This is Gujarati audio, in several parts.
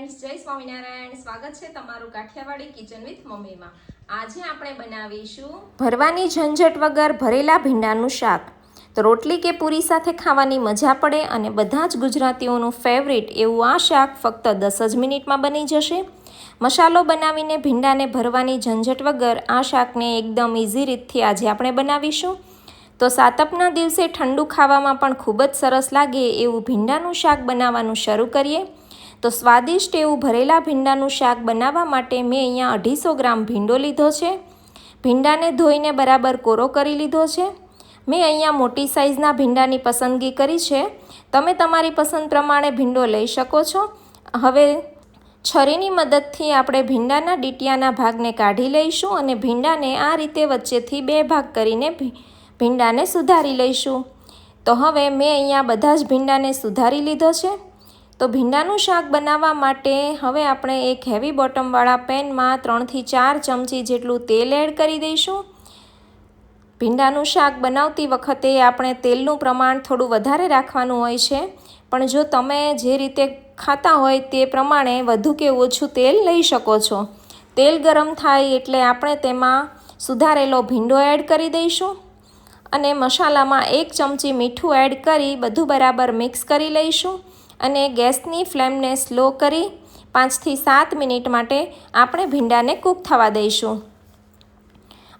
ફ્રેન્ડ્સ જય સ્વામિનારાયણ. સ્વાગત છે તમારું કાઠિયાવાડી કિચન વિથ મમ્મીમાં. આજે આપણે બનાવીશું ભરવાની ઝંઝટ વગર ભરેલા ભીંડાનું શાક. તો રોટલી કે પૂરી સાથે ખાવાની મજા પડે અને બધા જ ગુજરાતીઓનું ફેવરિટ એવું આ શાક ફક્ત દસ જ મિનિટમાં બની જશે. મસાલો બનાવીને ભીંડાને ભરવાની ઝંઝટ વગર આ શાકને એકદમ ઇઝી રીતથી આજે આપણે બનાવીશું. તો સાતપના દિવસે ઠંડુ ખાવામાં પણ ખૂબ જ સરસ લાગે એવું ભીંડાનું શાક બનાવવાનું શરૂ કરીએ. તો સ્વાદિષ્ટ એવું ભરેલા ભીંડાનું શાક બનાવવા માટે મેં અહીંયા અઢીસો ગ્રામ ભીંડો લીધો છે. ભીંડાને ધોઈને બરાબર કોરો કરી લીધો છે. મેં અહીંયા મોટી સાઇઝના ભીંડાની પસંદગી કરી છે. તમે તમારી પસંદ પ્રમાણે ભીંડો લઈ શકો છો. હવે છરીની મદદથી આપણે ભીંડાના ડીટિયાના ભાગને કાઢી લઈશું અને ભીંડાને આ રીતે વચ્ચેથી બે ભાગ કરીને ભીંડાને સુધારી લઈશું. તો હવે મેં અહીંયા બધા જ ભીંડાને સુધારી લીધો છે. તો ભીંડાનું શાક બનાવવા માટે હવે આપણે એક હેવી બોટમવાળા પેનમાં ત્રણથી ચાર ચમચી જેટલું તેલ એડ કરી દઈશું. ભીંડાનું શાક બનાવતી વખતે આપણે તેલનું પ્રમાણ થોડું વધારે રાખવાનું હોય છે, પણ જો તમે જે રીતે ખાતા હોય તે પ્રમાણે વધુ કે ઓછું તેલ લઈ શકો છો. તેલ ગરમ થાય એટલે આપણે તેમાં સુધારેલો ભીંડો એડ કરી દઈશું અને મસાલામાં એક ચમચી મીઠું એડ કરી બધું બરાબર મિક્સ કરી લઈશું. અને ગેસની ફ્લેમને સ્લો કરી પાંચથી સાત મિનિટ માટે આપણે ભીંડાને કૂક થવા દઈશું.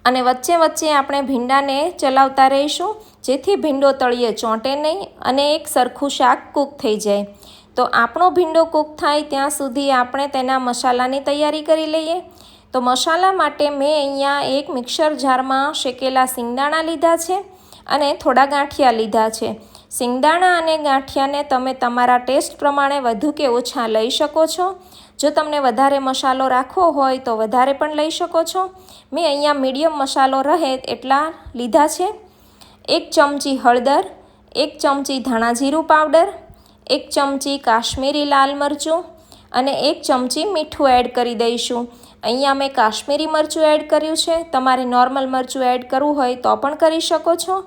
અને વચ્ચે વચ્ચે આપણે ભીંડાને ચલાવતા રહીશું, જેથી ભીંડો તળીએ ચોંટે નહીં અને એક સરખું શાક કૂક થઈ જાય. તો આપણો ભીંડો કૂક થાય ત્યાં સુધી આપણે તેના મસાલાની તૈયારી કરી લઈએ. તો મસાલા માટે મેં અહીંયા એક મિક્સર જારમાં શેકેલા સિંગદાણા લીધા છે અને થોડા ગાંઠિયા લીધા છે. સિંગદાણા અને ગાંઠિયાને તમે તમારા ટેસ્ટ પ્રમાણે વધુ કે ઓછા લઈ શકો છો. જો તમને વધારે મસાલો રાખવો હોય તો વધારે પણ લઈ શકો છો. મેં અહીંયા મીડિયમ મસાલો રહે એટલા લીધા છે. એક ચમચી હળદર, એક ચમચી ધાણાજીરું પાવડર, એક ચમચી કાશ્મીરી લાલ મરચું અને એક ચમચી મીઠું એડ કરી દઈશું. અહીંયા મેં કાશ્મીરી મરચું એડ કર્યું છે. તમારે નોર્મલ મરચું એડ કરવું હોય તો પણ કરી શકો છો.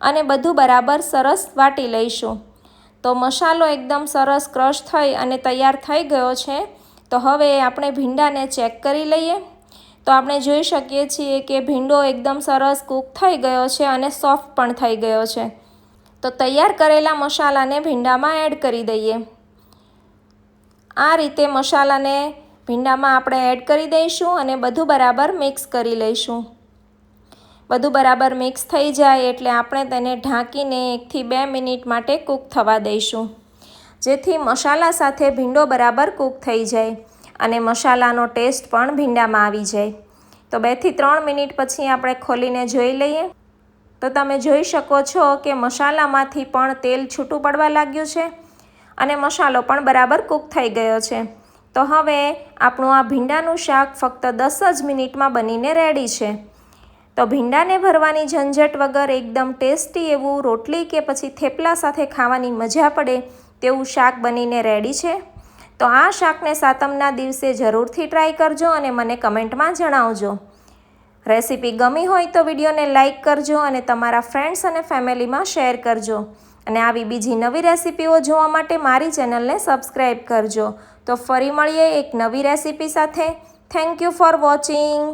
અને બધું બરાબર સરસ વાટી લઈશું. તો મસાલો એકદમ સરસ ક્રશ થઈ અને તૈયાર થઈ ગયો છે. તો હવે આપણે ભીંડાને ચેક કરી લઈએ. તો આપણે જોઈ શકીએ છીએ કે ભીંડો એકદમ સરસ કૂક થઈ ગયો છે અને સોફ્ટ પણ થઈ ગયો છે. તો તૈયાર કરેલા મસાલાને ભીંડામાં એડ કરી દઈએ. આ રીતે મસાલાને ભીંડામાં આપણે એડ કરી દઈશું અને બધું બરાબર મિક્સ કરી લઈશું. બધું બરાબર મિક્સ થઈ જાય એટલે આપણે તેને ઢાંકીને એકથી બે મિનિટ માટે કૂક થવા દઈશું. જેથી મસાલા સાથે ભીંડો બરાબર કૂક થઈ જાય અને મસાલાનો ટેસ્ટ પણ ભીંડામાં આવી જાય. તો બેથી ત્રણ મિનિટ પછી આપણે ખોલીને જોઈ લઈએ. તો તમે જોઈ શકો છો કે મસાલામાંથી પણ તેલ છૂટું પડવા લાગ્યું છે અને મસાલો પણ બરાબર કૂક થઈ ગયો છે. તો હવે આપણું આ ભીંડાનું શાક ફક્ત દસ જ મિનિટમાં બનીને રેડી છે. તો ભીંડાને ભરવાની ઝંઝટ વગર એકદમ ટેસ્ટી એવું રોટલી કે પછી થેપલા સાથે ખાવાની મજા પડે તેવું શાક બનીને રેડી છે. તો આ શાકને સાતમના દિવસે જરૂરથી ટ્રાય કરજો અને મને કમેન્ટમાં જણાવજો. રેસીપી ગમી હોય તો વિડીયોને લાઇક કરજો અને તમારા ફ્રેન્ડ્સ અને ફેમિલીમાં શેર કરજો. અને આવી બીજી નવી રેસીપીઓ જોવા માટે મારી ચેનલને સબસ્ક્રાઈબ કરજો. તો ફરી મળીએ એક નવી રેસીપી સાથે. Thank you for watching.